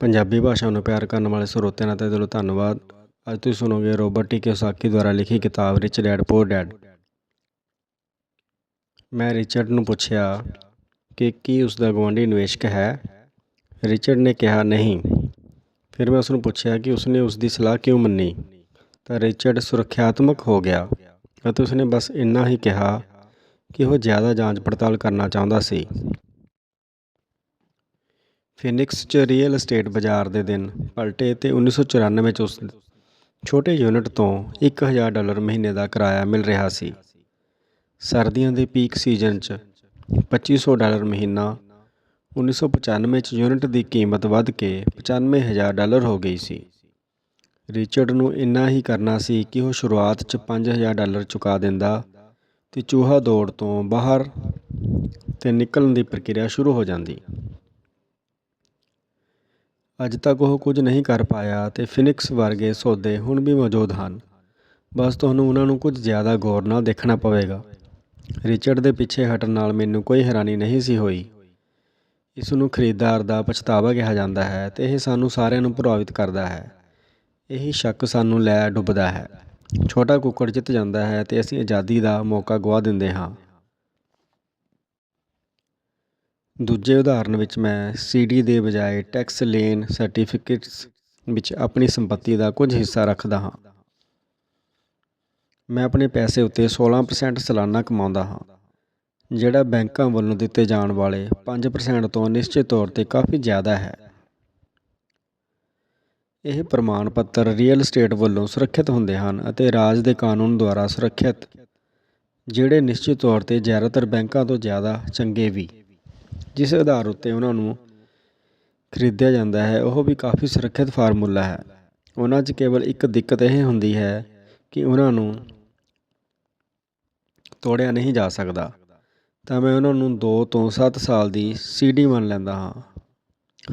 ਪੰਜਾਬੀ ਭਾਸ਼ਾ ਨੂੰ ਪਿਆਰ ਕਰਨ ਵਾਲੇ ਸਰੋਤਿਆਂ ਦਾ ਦਿਲੋਂ ਧੰਨਵਾਦ। ਅੱਜ ਤੁਸੀਂ ਸੁਣੋਗੇ ਰੋਬਰਟ ਟੀ ਕਿਓਸਾਕੀ ਦੁਆਰਾ ਲਿਖੀ ਕਿਤਾਬ ਰਿਚ ਡੈਡ ਪੂਰ ਡੈਡ। ਮੈਂ ਰਿਚਰਡ ਨੂੰ ਪੁੱਛਿਆ ਕਿ ਕੀ ਉਸ ਦਾ ਗੁਆਂਢੀ ਨਿਵੇਸ਼ਕ ਹੈ? ਰਿਚਰਡ ਨੇ ਕਿਹਾ, ਨਹੀਂ। ਫਿਰ ਮੈਂ ਉਸ ਨੂੰ ਪੁੱਛਿਆ ਕਿ ਉਸਨੇ ਉਸ ਦੀ ਸਲਾਹ ਕਿਉਂ ਮੰਨੀ? ਤਾਂ ਰਿਚਰਡ ਸੁਰੱਖਿਆਤਮਕ ਹੋ ਗਿਆ ਅਤੇ ਉਸਨੇ ਬਸ ਇੰਨਾ ਹੀ ਕਿਹਾ ਕਿ ਉਹ ਜ਼ਿਆਦਾ ਜਾਂਚ ਪੜਤਾਲ ਕਰਨਾ ਚਾਹੁੰਦਾ ਸੀ। ਫਿਨਿਕਸ 'ਚ ਰੀਅਲ ਅਸਟੇਟ ਬਾਜ਼ਾਰ ਦੇ ਦਿਨ ਪਲਟੇ ਤੇ 1994 'ਚ ਉਸ ਛੋਟੇ ਯੂਨਿਟ ਤੋਂ 1000 ਡਾਲਰ ਮਹੀਨੇ ਦਾ ਕਿਰਾਇਆ ਮਿਲ ਰਿਹਾ ਸੀ। ਸਰਦੀਆਂ ਦੇ ਪੀਕ ਸੀਜ਼ਨ 'ਚ 2500 ਡਾਲਰ ਮਹੀਨਾ 1995 'ਚ ਯੂਨਿਟ ਦੀ ਕੀਮਤ ਵੱਧ ਕੇ 95000 ਡਾਲਰ ਹੋ ਗਈ ਸੀ। ਰਿਚਰਡ ਨੂੰ ਇੰਨਾ ਹੀ ਕਰਨਾ ਸੀ ਕਿ ਉਹ ਸ਼ੁਰੂਆਤ 'ਚ 5000 ਡਾਲਰ ਚੁਕਾ ਦਿੰਦਾ ਤੇ ਚੂਹਾ ਦੌੜ ਤੋਂ ਬਾਹਰ ਤੇ ਨਿਕਲਣ ਦੀ ਪ੍ਰਕਿਰਿਆ ਸ਼ੁਰੂ ਹੋ ਜਾਂਦੀ। ਅੱਜ ਤੱਕ ਉਹ ਕੁਝ ਨਹੀਂ ਕਰ ਪਾਇਆ ਤੇ ਫਿਨਿਕਸ ਵਰਗੇ ਸੌਦੇ ਹੁਣ ਵੀ ਮੌਜੂਦ ਹਨ। ਬਸ ਤੁਹਾਨੂੰ ਉਹਨਾਂ ਨੂੰ ਕੁਝ ਜ਼ਿਆਦਾ ਗੌਰ ਨਾਲ ਦੇਖਣਾ ਪਵੇਗਾ। ਰਿਚਰਡ ਦੇ ਪਿੱਛੇ ਹਟਣ ਨਾਲ ਮੈਨੂੰ ਕੋਈ ਹੈਰਾਨੀ ਨਹੀਂ ਸੀ ਹੋਈ। ਇਸ ਨੂੰ ਖਰੀਦਦਾਰ ਦਾ ਪਛਤਾਵਾ ਕਿਹਾ ਜਾਂਦਾ ਹੈ ਤੇ ਇਹ ਸਾਨੂੰ ਸਾਰਿਆਂ ਨੂੰ ਪ੍ਰਭਾਵਿਤ ਕਰਦਾ ਹੈ। ਇਹੀ ਸ਼ੱਕ ਸਾਨੂੰ ਲੈ ਡੁੱਬਦਾ ਹੈ। ਛੋਟਾ ਕੁੱਕੜ ਜਿੱਤ ਜਾਂਦਾ ਹੈ ਤੇ ਅਸੀਂ ਆਜ਼ਾਦੀ ਦਾ ਮੌਕਾ ਗਵਾ ਦਿੰਦੇ ਹਾਂ। ਦੂਜੇ ਉਦਾਹਰਨ ਵਿੱਚ ਮੈਂ ਸੀਡੀ ਦੇ ਬਜਾਏ ਟੈਕਸ ਲੇਨ ਸਰਟੀਫਿਕੇਟਸ ਵਿੱਚ ਆਪਣੀ ਸੰਪਤੀ ਦਾ ਕੁਝ ਹਿੱਸਾ ਰੱਖਦਾ ਹਾਂ। ਮੈਂ ਆਪਣੇ ਪੈਸੇ ਉੱਤੇ 16% ਸਾਲਾਨਾ ਕਮਾਉਂਦਾ ਹਾਂ, ਜਿਹੜਾ ਬੈਂਕਾਂ ਵੱਲੋਂ ਦਿੱਤੇ ਜਾਣ ਵਾਲੇ 5% ਤੋਂ ਨਿਸ਼ਚਿਤ ਤੌਰ ਤੇ ਕਾਫੀ ਜ਼ਿਆਦਾ ਹੈ। ਇਹ ਪ੍ਰਮਾਣ ਪੱਤਰ ਰੀਅਲ ਸਟੇਟ ਵੱਲੋਂ ਸੁਰੱਖਿਅਤ ਹੁੰਦੇ ਹਨ ਅਤੇ ਰਾਜ ਦੇ ਕਾਨੂੰਨ ਦੁਆਰਾ ਸੁਰੱਖਿਅਤ, ਜਿਹੜੇ ਨਿਸ਼ਚਿਤ ਤੌਰ ਤੇ ਜ਼ਿਆਦਾਤਰ ਬੈਂਕਾਂ ਤੋਂ ਜ਼ਿਆਦਾ ਚੰਗੇ ਵੀ। ਜਿਸ ਆਧਾਰ ਉੱਤੇ ਉਹਨਾਂ ਨੂੰ ਖਰੀਦਿਆ ਜਾਂਦਾ ਹੈ, ਉਹ ਵੀ ਕਾਫੀ ਸੁਰੱਖਿਅਤ ਫਾਰਮੂਲਾ ਹੈ। ਉਹਨਾਂ 'ਚ ਕੇਵਲ ਇੱਕ ਦਿੱਕਤ ਇਹ ਹੁੰਦੀ ਹੈ ਕਿ ਉਹਨਾਂ ਨੂੰ ਤੋੜਿਆ ਨਹੀਂ ਜਾ ਸਕਦਾ। ਤਾਂ ਮੈਂ ਉਹਨਾਂ ਨੂੰ 2 ਤੋਂ 7 ਸਾਲ ਦੀ ਸੀਡੀ ਮੰਨ ਲੈਂਦਾ ਹਾਂ।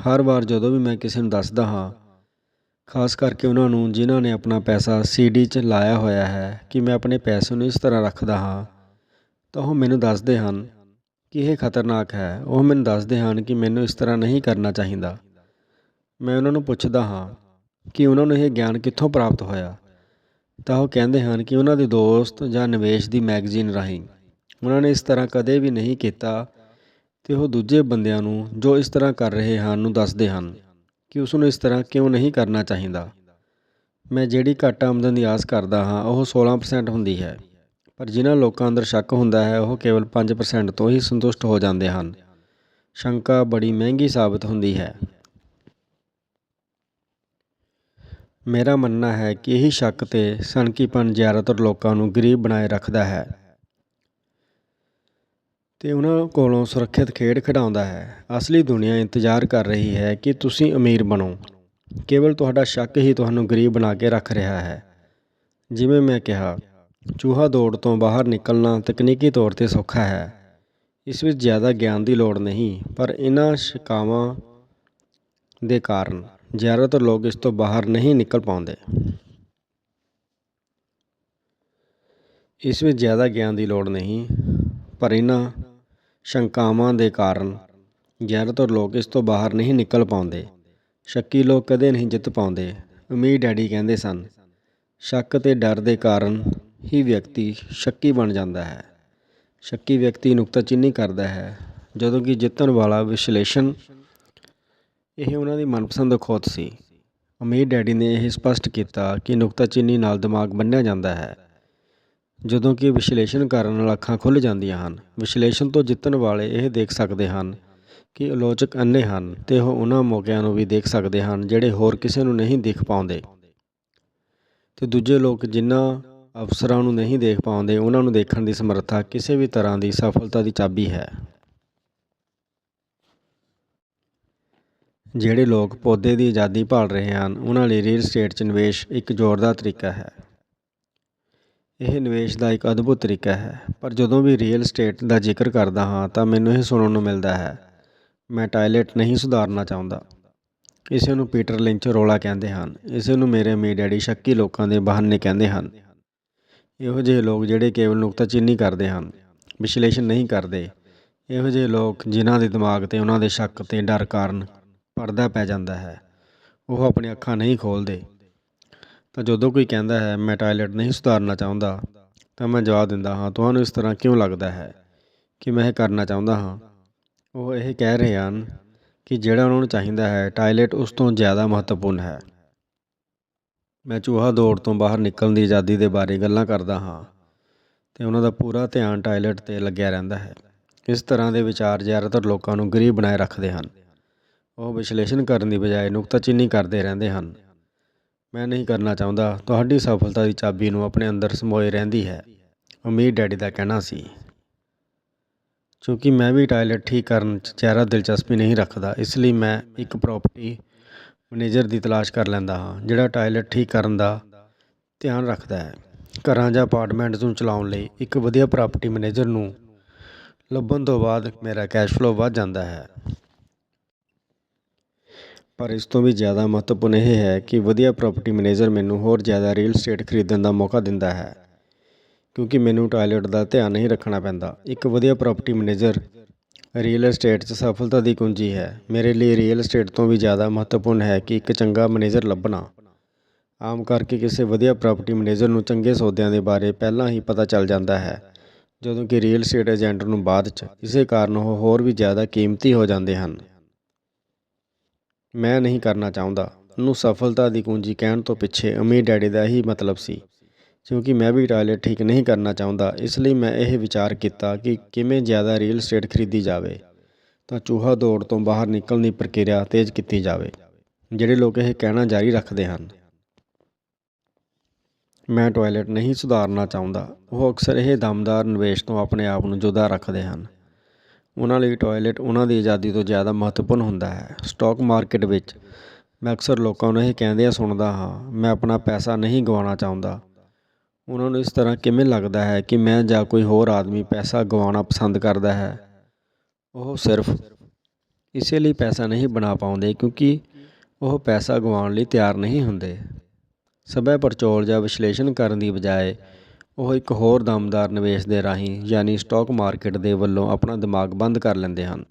ਹਰ ਵਾਰ ਜਦੋਂ ਵੀ ਮੈਂ ਕਿਸੇ ਨੂੰ ਦੱਸਦਾ ਹਾਂ, ਖਾਸ ਕਰਕੇ ਉਹਨਾਂ ਨੂੰ ਜਿਨ੍ਹਾਂ ਨੇ ਆਪਣਾ ਪੈਸਾ ਸੀਡੀ 'ਚ ਲਾਇਆ ਹੋਇਆ ਹੈ ਕਿ ਮੈਂ ਆਪਣੇ ਪੈਸੇ ਨੂੰ ਇਸ ਤਰ੍ਹਾਂ ਰੱਖਦਾ ਹਾਂ, ਤਾਂ ਉਹ ਮੈਨੂੰ ਦੱਸਦੇ ਹਨ ਕਿ ਇਹ ਖਤਰਨਾਕ ਹੈ, ਉਹ ਮੈਨੂੰ ਦੱਸਦੇ ਹਨ ਕਿ ਮੈਨੂੰ ਇਸ ਤਰ੍ਹਾਂ ਨਹੀਂ ਕਰਨਾ ਚਾਹੀਦਾ। ਮੈਂ ਉਹਨਾਂ ਨੂੰ ਪੁੱਛਦਾ ਹਾਂ ਕਿ ਉਹਨਾਂ ਨੂੰ ਇਹ ਗਿਆਨ ਕਿੱਥੋਂ ਪ੍ਰਾਪਤ ਹੋਇਆ? ਤਾਂ ਉਹ ਕਹਿੰਦੇ ਹਨ ਕਿ ਉਹਨਾਂ ਦੇ ਦੋਸਤ ਜਾਂ ਨਿਵੇਸ਼ ਦੀ ਮੈਗਜ਼ੀਨ ਰਾਹੀਂ। ਉਹਨਾਂ ਨੇ ਇਸ ਤਰ੍ਹਾਂ ਕਦੇ ਵੀ ਨਹੀਂ ਕੀਤਾ ਤੇ ਉਹ ਦੂਜੇ ਬੰਦਿਆਂ ਨੂੰ ਜੋ ਇਸ ਤਰ੍ਹਾਂ ਕਰ ਰਹੇ ਹਨ ਨੂੰ ਦੱਸਦੇ ਹਨ ਕਿ ਉਸ ਨੂੰ ਇਸ ਤਰ੍ਹਾਂ ਕਿਉਂ ਨਹੀਂ ਕਰਨਾ ਚਾਹੀਦਾ। ਮੈਂ ਜਿਹੜੀ ਘੱਟ ਆਮਦਨ ਦੀ ਆਸ ਕਰਦਾ ਹਾਂ, ਉਹ 16% ਹੁੰਦੀ ਹੈ। ਪਰ ਜਿਨ੍ਹਾਂ ਲੋਕਾਂ ਅੰਦਰ ਸ਼ੱਕ ਹੁੰਦਾ ਹੈ, ਉਹ ਕੇਵਲ 5% ਤੋਂ ਹੀ ਸੰਤੁਸ਼ਟ ਹੋ ਜਾਂਦੇ ਹਨ। ਸ਼ੰਕਾ ਬੜੀ ਮਹਿੰਗੀ ਸਾਬਤ ਹੁੰਦੀ ਹੈ। ਮੇਰਾ ਮੰਨਣਾ ਹੈ ਕਿ ਇਹ ਸ਼ੱਕ ਤੇ ਸਨਕੀਪਨ ਜ਼ਿਆਦਾਤਰ ਲੋਕਾਂ ਨੂੰ ਗਰੀਬ ਬਣਾਏ ਰੱਖਦਾ ਹੈ ਤੇ ਉਹਨਾਂ ਕੋਲੋਂ ਸੁਰੱਖਿਅਤ ਖੇਡ ਖਿਡਾਉਂਦਾ ਹੈ। ਅਸਲੀ ਦੁਨੀਆ ਇੰਤਜ਼ਾਰ ਕਰ ਰਹੀ ਹੈ ਕਿ ਤੁਸੀਂ ਅਮੀਰ ਬਣੋ। ਕੇਵਲ ਤੁਹਾਡਾ ਸ਼ੱਕ ਹੀ ਤੁਹਾਨੂੰ ਗਰੀਬ ਬਣਾ ਕੇ ਰੱਖ ਰਿਹਾ ਹੈ। ਜਿਵੇਂ ਮੈਂ ਕਿਹਾ ਚੂਹਾ ਦੌੜ ਤੋਂ ਬਾਹਰ ਨਿਕਲਣਾ ਤਕਨੀਕੀ ਤੌਰ ਤੇ ਸੌਖਾ ਹੈ। ਇਸ ਵਿੱਚ ਜ਼ਿਆਦਾ ਗਿਆਨ ਦੀ ਲੋੜ ਨਹੀਂ, ਪਰ ਇਹਨਾਂ ਸ਼ਿਕਾਵਾਂ ਦੇ ਕਾਰਨ ਜ਼ਿਆਦਾਤਰ ਲੋਕ ਇਸ ਤੋਂ ਬਾਹਰ ਨਹੀਂ ਨਿਕਲ ਪਾਉਂਦੇ। ਇਸ ਵਿੱਚ ਜ਼ਿਆਦਾ ਗਿਆਨ ਦੀ ਲੋੜ ਨਹੀਂ, ਪਰ ਇਹਨਾਂ ਸ਼ੰਕਾਵਾਂ ਦੇ ਕਾਰਨ ਜ਼ਿਆਦਾਤਰ ਲੋਕ ਇਸ ਤੋਂ ਬਾਹਰ ਨਹੀਂ ਨਿਕਲ ਪਾਉਂਦੇ। ਸ਼ੱਕੀ ਲੋਕ ਕਦੇ ਨਹੀਂ ਜਿੱਤ ਪਾਉਂਦੇ, ਅਮੀਰ ਡੈਡੀ ਕਹਿੰਦੇ ਸਨ, ਸ਼ੱਕ ਤੇ ਡਰ ਦੇ ਕਾਰਨ ਹੀ ਵਿਅਕਤੀ ਸ਼ੱਕੀ ਬਣ ਜਾਂਦਾ ਹੈ। ਸ਼ੱਕੀ ਵਿਅਕਤੀ ਨੁਕਤਾਚੀਨੀ ਕਰਦਾ ਹੈ, ਜਦੋਂ ਕਿ ਜਿੱਤਣ ਵਾਲਾ ਵਿਸ਼ਲੇਸ਼ਣ। ਇਹ ਉਹਨਾਂ ਦੀ ਮਨਪਸੰਦ ਖੋਤ ਸੀ। ਅਮੀਰ ਡੈਡੀ ਨੇ ਇਹ ਸਪਸ਼ਟ ਕੀਤਾ ਕਿ ਨੁਕਤਾਚੀਨੀ ਨਾਲ ਦਿਮਾਗ ਬੰਨਿਆ ਜਾਂਦਾ ਹੈ। ਜਦੋਂ ਕਿ ਵਿਸ਼ਲੇਸ਼ਣ ਕਰਨ ਨਾਲ ਅੱਖਾਂ ਖੁੱਲ੍ਹ ਜਾਂਦੀਆਂ ਹਨ, ਵਿਸ਼ਲੇਸ਼ਣ ਤੋਂ ਜਿੱਤਣ ਵਾਲੇ ਇਹ ਦੇਖ ਸਕਦੇ ਹਨ ਕਿ ਆਲੋਚਕ ਅੰਨੇ ਹਨ ਤੇ ਉਹ ਉਹਨਾਂ ਮੌਕਿਆਂ ਨੂੰ ਵੀ ਦੇਖ ਸਕਦੇ ਹਨ ਜਿਹੜੇ ਹੋਰ ਕਿਸੇ ਨੂੰ ਨਹੀਂ ਦਿਖ ਪਾਉਂਦੇ। ਤੇ ਦੂਜੇ ਲੋਕ ਜਿਨ੍ਹਾਂ ਅਫਸਰਾਂ ਨੂੰ ਨਹੀਂ ਦੇਖ ਪਾਉਂਦੇ, ਉਹਨਾਂ ਨੂੰ ਦੇਖਣ ਦੀ ਸਮਰੱਥਾ ਕਿਸੇ ਵੀ ਤਰ੍ਹਾਂ ਦੀ ਸਫਲਤਾ ਦੀ ਚਾਬੀ ਹੈ। ਜਿਹੜੇ ਲੋਕ ਪੌਦੇ ਦੀ ਆਜ਼ਾਦੀ ਭਾਲ ਰਹੇ ਹਨ, ਉਹਨਾਂ ਲਈ ਰੀਅਲ ਸਟੇਟ 'ਚ ਨਿਵੇਸ਼ ਇੱਕ ਜ਼ੋਰਦਾਰ ਤਰੀਕਾ ਹੈ। ਇਹ ਨਿਵੇਸ਼ ਦਾ ਇੱਕ ਅਦਭੁਤ ਤਰੀਕਾ ਹੈ। ਪਰ ਜਦੋਂ ਵੀ ਰੀਅਲ ਸਟੇਟ ਦਾ ਜ਼ਿਕਰ ਕਰਦਾ ਹਾਂ, ਤਾਂ ਮੈਨੂੰ ਇਹ ਸੁਣਨ ਨੂੰ ਮਿਲਦਾ ਹੈ। ਮੈਂ ਟਾਇਲਟ ਨਹੀਂ ਸੁਧਾਰਨਾ ਚਾਹੁੰਦਾ। ਇਸੇ ਨੂੰ ਪੀਟਰ ਲਿੰਚ ਰੋਲਾ ਕਹਿੰਦੇ ਹਨ। ਇਸੇ ਨੂੰ ਮੇਰੇ ਅਮੀਰ ਡੈਡੀ ਸ਼ੱਕੀ ਲੋਕਾਂ ਦੇ ਬਹਾਨੇ ਕਹਿੰਦੇ ਹਨ। ਇਹੋ ਜਿਹੇ ਲੋਕ ਜਿਹੜੇ ਕੇਵਲ ਨੁਕਤਾਚੀਨੀ ਕਰਦੇ ਹਨ, ਵਿਸ਼ਲੇਸ਼ਣ ਨਹੀਂ ਕਰਦੇ। ਇਹੋ ਜਿਹੇ ਲੋਕ ਜਿਨ੍ਹਾਂ ਦੇ ਦਿਮਾਗ ਤੇ ਉਹਨਾਂ ਦੇ ਸ਼ੱਕ ਤੇ ਡਰ ਕਾਰਨ ਪਰਦਾ ਪੈ ਜਾਂਦਾ ਹੈ। ਉਹ ਆਪਣੀਆਂ ਅੱਖਾਂ ਨਹੀਂ ਖੋਲ੍ਹਦੇ। ਤਾਂ ਜਦੋਂ ਕੋਈ ਕਹਿੰਦਾ ਹੈ, ਮੈਂ ਟਾਇਲਟ ਨਹੀਂ ਸੁਧਾਰਨਾ ਚਾਹੁੰਦਾ ਤਾਂ ਮੈਂ ਜਵਾਬ ਦਿੰਦਾ ਹਾਂ, ਤੁਹਾਨੂੰ ਇਸ ਤਰ੍ਹਾਂ ਕਿਉਂ ਲੱਗਦਾ ਹੈ ਕਿ ਮੈਂ ਇਹ ਕਰਨਾ ਚਾਹੁੰਦਾ ਹਾਂ? ਉਹ ਇਹ ਕਹਿ ਰਹੇ ਹਨ ਕਿ ਜਿਹੜਾ ਉਹਨਾਂ ਨੂੰ ਚਾਹੀਦਾ ਹੈ ਟਾਇਲਟ ਉਸ ਤੋਂ ਜ਼ਿਆਦਾ ਮਹੱਤਵਪੂਰਨ ਹੈ। ਮੈਂ ਚੂਹਾ ਦੌੜ ਤੋਂ ਬਾਹਰ ਨਿਕਲਣ ਦੀ ਆਜ਼ਾਦੀ ਦੇ ਬਾਰੇ ਗੱਲਾਂ ਕਰਦਾ ਹਾਂ ਤੇ ਉਹਨਾਂ ਦਾ ਪੂਰਾ ਧਿਆਨ ਟਾਇਲਟ ਤੇ ਲੱਗਿਆ ਰਹਿੰਦਾ ਹੈ। ਇਸ ਤਰ੍ਹਾਂ ਦੇ ਵਿਚਾਰ ਜ਼ਿਆਦਾਤਰ ਲੋਕਾਂ ਨੂੰ ਗਰੀਬ ਬਣਾਏ ਰੱਖਦੇ ਹਨ। ਉਹ ਵਿਸ਼ਲੇਸ਼ਣ ਕਰਨ ਦੀ ਬਜਾਏ ਨੁਕਤਾਚੀਨੀ ਕਰਦੇ ਰਹਿੰਦੇ ਹਨ। ਮੈਂ ਨਹੀਂ ਕਰਨਾ ਚਾਹੁੰਦਾ, ਤੁਹਾਡੀ ਸਫਲਤਾ ਦੀ ਚਾਬੀ ਨੂੰ ਆਪਣੇ ਅੰਦਰ ਸਮੋਏ ਰਹਿੰਦੀ ਹੈ ਅਮੀਰ ਡੈਡੀ ਦਾ ਕਹਿਣਾ ਸੀ। ਕਿਉਂਕਿ ਮੈਂ ਵੀ ਟਾਇਲਟ ਠੀਕ ਕਰਨ 'ਚ ਜ਼ਿਆਦਾ ਦਿਲਚਸਪੀ ਨਹੀਂ ਰੱਖਦਾ, ਇਸ ਲਈ ਮੈਂ ਇੱਕ ਪ੍ਰਾਪਰਟੀ ਮੈਨੇਜਰ ਦੀ ਤਲਾਸ਼ ਕਰ ਲੈਂਦਾ ਹਾਂ, ਜਿਹੜਾ ਟਾਇਲਟ ਠੀਕ ਕਰਨ ਦਾ ਧਿਆਨ ਰੱਖਦਾ ਹੈ। ਘਰਾਂ ਜਾਂ ਅਪਾਰਟਮੈਂਟਸ ਨੂੰ ਚਲਾਉਣ ਲਈ ਇੱਕ ਵਧੀਆ ਪ੍ਰਾਪਰਟੀ ਮੈਨੇਜਰ ਨੂੰ ਲੱਭਣ ਤੋਂ ਬਾਅਦ ਮੇਰਾ ਕੈਸ਼ ਫਲੋ ਵੱਧ ਜਾਂਦਾ ਹੈ। ਪਰ ਇਸ ਤੋਂ ਵੀ ਜ਼ਿਆਦਾ ਮਹੱਤਵਪੂਰਨ ਇਹ ਹੈ ਕਿ ਵਧੀਆ ਪ੍ਰਾਪਰਟੀ ਮੈਨੇਜਰ ਮੈਨੂੰ ਹੋਰ ਜ਼ਿਆਦਾ ਰੀਅਲ estate ਖਰੀਦਣ ਦਾ ਮੌਕਾ ਦਿੰਦਾ ਹੈ, ਕਿਉਂਕਿ ਮੈਨੂੰ ਟਾਇਲਟ ਦਾ ਧਿਆਨ ਨਹੀਂ ਰੱਖਣਾ ਪੈਂਦਾ। ਇੱਕ ਵਧੀਆ ਪ੍ਰਾਪਰਟੀ ਮੈਨੇਜਰ ਰੀਅਲ estate 'ਚ ਸਫਲਤਾ ਦੀ ਕੁੰਜੀ ਹੈ। ਮੇਰੇ ਲਈ ਰੀਅਲ ਅਸਟੇਟ ਤੋਂ ਵੀ ਜ਼ਿਆਦਾ ਮਹੱਤਵਪੂਰਨ ਹੈ ਕਿ ਇੱਕ ਚੰਗਾ ਮੈਨੇਜਰ ਲੱਭਣਾ। ਆਮ ਕਰਕੇ ਕਿਸੇ ਵਧੀਆ ਪ੍ਰਾਪਰਟੀ ਮੈਨੇਜਰ ਨੂੰ ਚੰਗੇ ਸੌਦਿਆਂ ਦੇ ਬਾਰੇ ਪਹਿਲਾਂ ਹੀ ਪਤਾ ਚੱਲ ਜਾਂਦਾ ਹੈ। ਜਦੋਂ ਕਿ ਰੀਅਲ estate ਏਜੰਟ ਨੂੰ ਬਾਅਦ 'ਚ ਇਸੇ ਕਾਰਨ ਉਹ ਹੋਰ ਵੀ ਜ਼ਿਆਦਾ ਕੀਮਤੀ ਹੋ ਜਾਂਦੇ ਹਨ। ਮੈਂ ਨਹੀਂ ਕਰਨਾ ਚਾਹੁੰਦਾ। ਨੂੰ ਸਫਲਤਾ ਦੀ ਕੁੰਜੀ ਕਹਿਣ ਤੋਂ ਪਿੱਛੇ ਅਮੀਰ ਡੈਡੀ ਦਾ ਹੀ ਮਤਲਬ ਸੀ। ਕਿਉਂਕਿ ਮੈਂ ਵੀ ਟਾਇਲਟ ਠੀਕ ਨਹੀਂ ਕਰਨਾ ਚਾਹੁੰਦਾ, ਇਸ ਲਈ ਮੈਂ ਇਹ ਵਿਚਾਰ ਕੀਤਾ ਕਿ ਕਿਵੇਂ ਜ਼ਿਆਦਾ ਰੀਅਲ estate ਖਰੀਦੀ ਜਾਵੇ, ਤਾਂ ਚੂਹਾ ਦੌੜ ਤੋਂ ਬਾਹਰ ਨਿਕਲਣ ਦੀ ਪ੍ਰਕਿਰਿਆ ਤੇਜ਼ ਕੀਤੀ ਜਾਵੇ, ਜਿਹੜੇ ਲੋਕ ਇਹ ਕਹਿਣਾ ਜਾਰੀ ਰੱਖਦੇ ਹਨ। ਮੈਂ ਟਾਇਲਟ ਨਹੀਂ ਸੁਧਾਰਨਾ ਚਾਹੁੰਦਾ, ਉਹ ਅਕਸਰ ਇਹ ਦਮਦਾਰ ਨਿਵੇਸ਼ ਤੋਂ ਆਪਣੇ ਆਪ ਨੂੰ ਜੁਦਾ ਰੱਖਦੇ ਹਨ। ਉਹਨਾਂ ਲਈ ਟਾਇਲਟ ਉਹਨਾਂ ਦੀ ਆਜ਼ਾਦੀ ਤੋਂ ਜ਼ਿਆਦਾ ਮਹੱਤਵਪੂਰਨ ਹੁੰਦਾ ਹੈ। ਸਟਾਕ ਮਾਰਕੀਟ ਵਿੱਚ ਮੈਂ ਅਕਸਰ ਲੋਕਾਂ ਨੂੰ ਇਹ ਕਹਿੰਦਿਆਂ ਸੁਣਦਾ ਹਾਂ, ਮੈਂ ਆਪਣਾ ਪੈਸਾ ਨਹੀਂ ਗਵਾਉਣਾ ਚਾਹੁੰਦਾ ਉਹਨਾਂ ਨੂੰ ਇਸ ਤਰ੍ਹਾਂ ਕਿਵੇਂ ਲੱਗਦਾ ਹੈ ਕਿ ਮੈਂ ਜਾਂ ਕੋਈ ਹੋਰ ਆਦਮੀ ਪੈਸਾ ਗਵਾਉਣਾ ਪਸੰਦ ਕਰਦਾ ਹੈ? ਉਹ ਸਿਰਫ ਇਸੇ ਲਈ ਪੈਸਾ ਨਹੀਂ ਬਣਾ ਪਾਉਂਦੇ ਕਿਉਂਕਿ ਉਹ ਪੈਸਾ ਗਵਾਉਣ ਲਈ ਤਿਆਰ ਨਹੀਂ ਹੁੰਦੇ। ਸਭੈ ਪੜਚੋਲ ਜਾਂ ਵਿਸ਼ਲੇਸ਼ਣ ਕਰਨ ਦੀ ਬਜਾਏ ਉਹ ਇੱਕ ਹੋਰ ਦਮਦਾਰ ਨਿਵੇਸ਼ ਦੇ ਰਾਹੀਂ ਯਾਨੀ ਸਟਾਕ ਮਾਰਕੀਟ ਦੇ ਵੱਲੋਂ ਆਪਣਾ ਦਿਮਾਗ ਬੰਦ ਕਰ ਲੈਂਦੇ ਹਨ।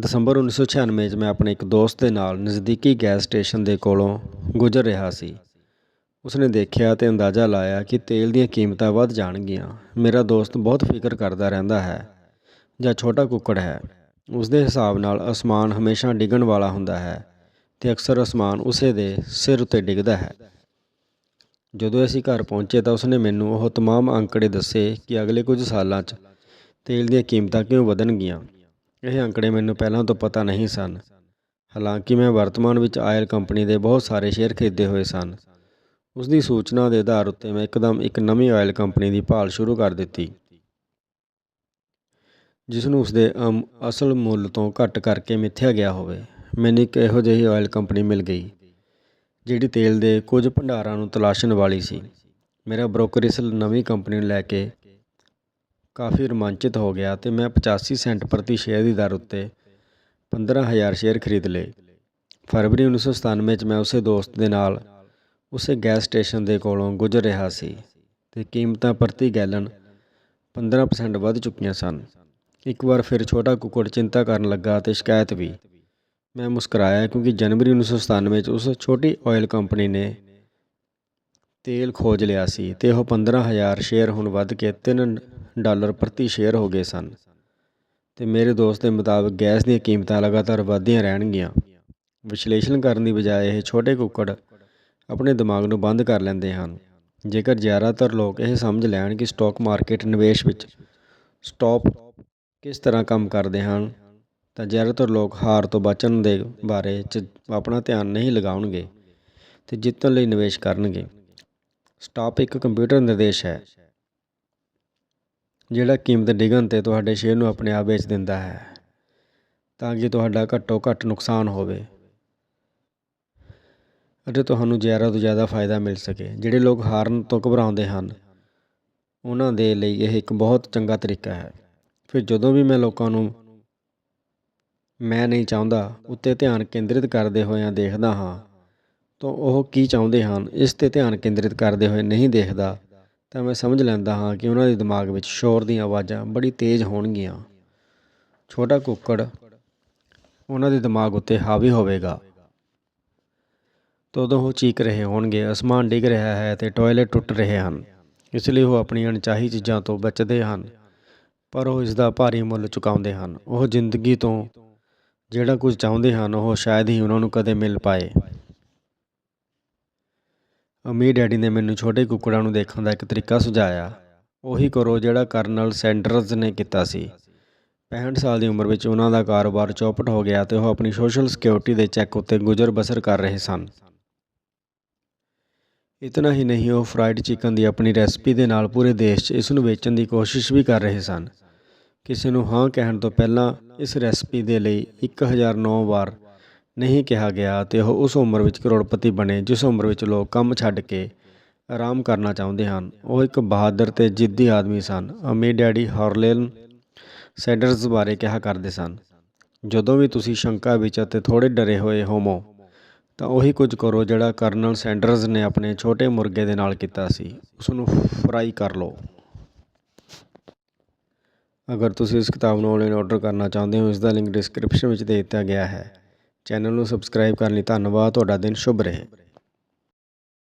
ਦਸੰਬਰ 1996 'ਚ ਮੈਂ ਆਪਣੇ ਇੱਕ ਦੋਸਤ ਦੇ ਨਾਲ ਨਜ਼ਦੀਕੀ ਗੈਸ ਸਟੇਸ਼ਨ ਦੇ ਕੋਲੋਂ ਗੁਜ਼ਰ ਰਿਹਾ ਸੀ। ਉਸਨੇ ਦੇਖਿਆ ਤੇ ਅੰਦਾਜ਼ਾ ਲਾਇਆ ਕਿ ਤੇਲ ਦੀਆਂ ਕੀਮਤਾਂ ਵੱਧ ਜਾਣਗੀਆਂ ਮੇਰਾ ਦੋਸਤ ਬਹੁਤ ਫਿਕਰ ਕਰਦਾ ਰਹਿੰਦਾ ਹੈ ਜਾਂ ਛੋਟਾ ਕੁੱਕੜ ਹੈ ਉਸ ਦੇ ਹਿਸਾਬ ਨਾਲ ਅਸਮਾਨ ਹਮੇਸ਼ਾ ਡਿੱਗਣ ਵਾਲਾ ਹੁੰਦਾ ਹੈ ਤੇ ਅਕਸਰ ਅਸਮਾਨ ਉਸੇ ਦੇ ਸਿਰ ਉੱਤੇ ਡਿੱਗਦਾ ਹੈ ਜਦੋਂ ਅਸੀਂ ਘਰ ਪਹੁੰਚੇ ਤਾਂ ਉਸਨੇ ਮੈਨੂੰ ਉਹ तमाम ਅੰਕੜੇ ਦੱਸੇ ਕਿ ਅਗਲੇ ਕੁਝ ਸਾਲਾਂ 'ਚ ਤੇਲ ਦੀਆਂ ਕੀਮਤਾਂ ਕਿਉਂ ਵਧਣਗੀਆਂ ਇਹ ਅੰਕੜੇ ਮੈਨੂੰ ਪਹਿਲਾਂ ਤੋਂ ਪਤਾ ਨਹੀਂ ਸਨ ਹਾਲਾਂਕਿ ਮੈਂ ਵਰਤਮਾਨ ਵਿੱਚ ਆਇਲ ਕੰਪਨੀ ਦੇ ਬਹੁਤ ਸਾਰੇ ਸ਼ੇਅਰ ਖਰੀਦੇ ਹੋਏ ਸਨ ਉਸ ਦੀ ਸੂਚਨਾ ਦੇ ਆਧਾਰ ਉੱਤੇ ਮੈਂ ਇੱਕਦਮ ਇੱਕ ਨਵੀਂ ਆਇਲ ਕੰਪਨੀ ਦੀ ਭਾਲ ਸ਼ੁਰੂ ਕਰ ਦਿੱਤੀ ਜਿਸ ਨੂੰ ਉਸਦੇ ਅਮ ਅਸਲ ਮੁੱਲ ਤੋਂ ਘੱਟ ਕਰਕੇ ਮਿੱਥਿਆ ਗਿਆ ਹੋਵੇ। ਮੈਨੂੰ ਇੱਕ ਇਹੋ ਜਿਹੀ ਆਇਲ ਕੰਪਨੀ ਮਿਲ ਗਈ, ਜਿਹੜੀ ਤੇਲ ਦੇ ਕੁਝ ਭੰਡਾਰਾਂ ਨੂੰ ਤਲਾਸ਼ਣ ਵਾਲੀ ਸੀ। ਮੇਰਾ ਬ੍ਰੋਕਰ ਇਸ ਨਵੀਂ ਕੰਪਨੀ ਨੂੰ ਲੈ ਕੇ ਕਾਫੀ ਰੋਮਾਂਚਿਤ ਹੋ ਗਿਆ ਤੇ ਮੈਂ 85 ਸੈਂਟ ਪ੍ਰਤੀ ਸ਼ੇਅਰ ਦੀ ਦਰ ਉੱਤੇ 15000 ਸ਼ੇਅਰ ਖਰੀਦ ਲਏ। ਫਰਵਰੀ 1997 ਚ ਮੈਂ ਉਸੇ ਦੋਸਤ ਦੇ ਨਾਲ ਉਸੇ ਗੈਸ ਸਟੇਸ਼ਨ ਦੇ ਕੋਲੋਂ ਗੁਜ਼ਰ ਰਿਹਾ ਸੀ ਅਤੇ ਕੀਮਤਾਂ ਪ੍ਰਤੀ ਗੈਲਨ 15% ਵੱਧ ਚੁੱਕੀਆਂ ਸਨ। ਇੱਕ ਵਾਰ ਫਿਰ ਛੋਟਾ ਕੁੱਕੜ ਚਿੰਤਾ ਕਰਨ ਲੱਗਾ ਅਤੇ ਸ਼ਿਕਾਇਤ ਵੀ। ਮੈਂ ਮੁਸਕਰਾਇਆ ਕਿਉਂਕਿ ਜਨਵਰੀ 1997 ਚ ਉਸ ਛੋਟੀ ਆਇਲ ਕੰਪਨੀ ਨੇ ਤੇਲ ਖੋਜ ਲਿਆ ਸੀ ਤੇ ਉਹ 15000 ਸ਼ੇਅਰ ਹੁਣ ਵੱਧ ਕੇ 3 ਡਾਲਰ ਪ੍ਰਤੀ ਸ਼ੇਅਰ ਹੋ ਗਏ ਸਨ। ਤੇ ਮੇਰੇ ਦੋਸਤ ਦੇ ਮੁਤਾਬਕ ਗੈਸ ਦੀਆਂ ਕੀਮਤਾਂ ਲਗਾਤਾਰ ਵਧਦੀਆਂ ਰਹਿਣਗੀਆਂ। ਵਿਸ਼ਲੇਸ਼ਣ ਕਰਨ ਦੀ ਬਜਾਏ ਇਹ ਛੋਟੇ ਕੁੱਕੜ ਆਪਣੇ ਦਿਮਾਗ ਨੂੰ ਬੰਦ ਕਰ ਲੈਂਦੇ ਹਨ। ਜੇਕਰ ਜ਼ਿਆਦਾਤਰ ਲੋਕ ਇਹ ਸਮਝ ਲੈਣ ਕਿ ਸਟਾਕ ਮਾਰਕੀਟ ਨਿਵੇਸ਼ ਵਿੱਚ ਸਟਾਪ ਕਿਸ ਤਰ੍ਹਾਂ ਕੰਮ ਕਰਦੇ ਹਨ, ਤਾਂ ਜ਼ਿਆਦਾਤਰ ਲੋਕ ਹਾਰ ਤੋਂ ਬਚਣ ਦੇ ਬਾਰੇ ਚ ਆਪਣਾ ਧਿਆਨ ਨਹੀਂ ਲਗਾਉਣਗੇ ਤੇ ਜਿੱਤਣ ਲਈ ਨਿਵੇਸ਼ ਕਰਨਗੇ। ਸਟਾਪ ਇੱਕ ਕੰਪਿਊਟਰ ਨਿਰਦੇਸ਼ ਹੈ, ਜਿਹੜਾ ਕੀਮਤ ਡਿੱਗਣ ਤੇ ਤੁਹਾਡੇ ਸ਼ੇਅਰ ਨੂੰ ਆਪਣੇ ਆਪ ਵੇਚ ਦਿੰਦਾ ਹੈ, ਤਾਂ ਕਿ ਤੁਹਾਡਾ ਘੱਟੋ ਘੱਟ ਨੁਕਸਾਨ ਹੋਵੇ। ਅਤੇ ਤੁਹਾਨੂੰ ਜ਼ਿਆਦਾ ਤੋਂ ਜ਼ਿਆਦਾ ਫਾਇਦਾ ਮਿਲ ਸਕੇ। ਜਿਹੜੇ ਲੋਕ ਹਾਰਨ ਤੋਂ ਘਬਰਾਉਂਦੇ ਹਨ, ਉਹਨਾਂ ਦੇ ਲਈ ਇਹ ਇੱਕ ਬਹੁਤ ਚੰਗਾ ਤਰੀਕਾ ਹੈ। ਫਿਰ ਜਦੋਂ ਵੀ ਮੈਂ ਲੋਕਾਂ ਨੂੰ ਮੈਂ ਨਹੀਂ ਚਾਹੁੰਦਾ, ਉੱਤੇ ਧਿਆਨ ਕੇਂਦਰਿਤ ਕਰਦੇ ਹੋਇਆਂ ਦੇਖਦਾ ਹਾਂ, ਤਾਂ ਉਹ ਕੀ ਚਾਹੁੰਦੇ ਹਨ, ਇਸ ਤੇ ਧਿਆਨ ਕੇਂਦਰਿਤ ਕਰਦੇ ਹੋਏ ਨਹੀਂ ਦੇਖਦਾ, ਤਾਂ ਮੈਂ ਸਮਝ ਲੈਂਦਾ ਹਾਂ ਕਿ ਉਹਨਾਂ ਦੇ ਦਿਮਾਗ ਵਿੱਚ ਸ਼ੋਰ ਦੀਆਂ ਆਵਾਜ਼ਾਂ ਬੜੀ ਤੇਜ਼ ਹੋਣਗੀਆਂ। ਛੋਟਾ ਕੁੱਕੜ, ਉਹਨਾਂ ਦੇ ਦਿਮਾਗ ਉੱਤੇ ਹਾਵੀ ਹੋਵੇਗਾ। ਤਾਂ ਉਦੋਂ ਉਹ ਚੀਕ ਰਹੇ ਹੋਣਗੇ, ਅਸਮਾਨ ਡਿੱਗ ਰਿਹਾ ਹੈ ਅਤੇ ਟਾਇਲਟ ਟੁੱਟ ਰਹੇ ਹਨ। ਇਸ ਲਈ ਉਹ ਆਪਣੀਆਂ ਅਣਚਾਹੀ ਚੀਜ਼ਾਂ ਤੋਂ ਬਚਦੇ ਹਨ, ਪਰ ਉਹ ਇਸ ਦਾ ਭਾਰੀ ਮੁੱਲ ਚੁਕਾਉਂਦੇ ਹਨ। ਉਹ ਜ਼ਿੰਦਗੀ ਤੋਂ ਜਿਹੜਾ ਕੁਝ ਚਾਹੁੰਦੇ ਹਨ, ਉਹ ਸ਼ਾਇਦ ਹੀ ਉਹਨਾਂ ਨੂੰ ਕਦੇ ਮਿਲ ਪਾਏ। ਅਮੀ ਡੈਡੀ ਨੇ ਮੈਨੂੰ ਛੋਟੇ ਕੁੱਕੜਾਂ ਨੂੰ ਦੇਖਣ ਦਾ ਇੱਕ ਤਰੀਕਾ ਸੁਝਾਇਆ। ਉਹੀ ਕਰੋ ਜਿਹੜਾ ਕਰਨਲ ਸੈਂਡਰਜ਼ ਨੇ ਕੀਤਾ ਸੀ। 65 ਸਾਲ ਦੀ ਉਮਰ ਵਿੱਚ ਉਹਨਾਂ ਦਾ ਕਾਰੋਬਾਰ ਚੌਪਟ ਹੋ ਗਿਆ ਤੇ ਉਹ ਆਪਣੀ ਸੋਸ਼ਲ ਸਿਕਿਉਰਿਟੀ ਦੇ ਚੈੱਕ ਉੱਤੇ ਗੁਜ਼ਰ ਬਸਰ ਕਰ ਰਹੇ ਸਨ। ਇਤਨਾ ਹੀ ਨਹੀਂ, ਉਹ ਫਰਾਈਡ ਚਿਕਨ ਦੀ ਆਪਣੀ ਰੈਸਪੀ ਦੇ ਨਾਲ ਪੂਰੇ ਦੇਸ਼ 'ਚ ਇਸ ਨੂੰ ਵੇਚਣ ਦੀ ਕੋਸ਼ਿਸ਼ ਵੀ ਕਰ ਰਹੇ ਸਨ। ਕਿਸੇ ਨੂੰ ਹਾਂ ਕਹਿਣ ਤੋਂ ਪਹਿਲਾਂ ਇਸ ਰੈਸਪੀ ਦੇ ਲਈ 1009 ਵਾਰ ਨਹੀਂ ਕਿਹਾ ਗਿਆ ਤੇ ਉਹ ਉਸ ਉਮਰ ਵਿੱਚ ਕਰੋੜਪਤੀ ਬਣੇ, ਜਿਸ ਉਮਰ ਵਿੱਚ ਲੋਕ ਕੰਮ ਛੱਡ ਕੇ ਆਰਾਮ ਕਰਨਾ ਚਾਹੁੰਦੇ ਹਨ। ਉਹ ਇੱਕ ਬਹਾਦਰ ਤੇ ਜਿੱਦੀ ਆਦਮੀ ਸਨ। ਅਮੀ ਡੈਡੀ ਹਾਰਲੇਨ ਸੈਡਰਜ਼ ਬਾਰੇ ਕਿਹਾ ਕਰਦੇ ਸਨ, ਜਦੋਂ ਵੀ ਤੁਸੀਂ ਸ਼ੰਕਾ ਵਿੱਚ ਅਤੇ ਥੋੜੇ ਡਰੇ ਹੋਏ ਹੋਮੋ ਤਾਂ ਉਹੀ ਕੁਝ ਕਰੋ ਜਿਹੜਾ ਕਰਨਲ ਸੈਂਡਰਜ਼ ਨੇ ਆਪਣੇ ਛੋਟੇ ਮੁਰਗੇ ਦੇ ਨਾਲ ਕੀਤਾ ਸੀ। ਉਸ ਨੂੰ ਫਰਾਈ ਕਰ ਲਓ। ਅਗਰ ਤੁਸੀਂ ਇਸ ਕਿਤਾਬ ਨੂੰ ਆਨਲਾਈਨ ਆਰਡਰ ਕਰਨਾ ਚਾਹੁੰਦੇ ਹੋ, ਇਸ ਦਾ ਲਿੰਕ ਡਿਸਕ੍ਰਿਪਸ਼ਨ ਵਿੱਚ ਦੇ ਦਿੱਤਾ ਗਿਆ ਹੈ। ਚੈਨਲ ਨੂੰ ਸਬਸਕ੍ਰਾਈਬ ਕਰਨ ਲਈ ਧੰਨਵਾਦ। ਤੁਹਾਡਾ ਦਿਨ ਸ਼ੁਭ ਰਹੇ।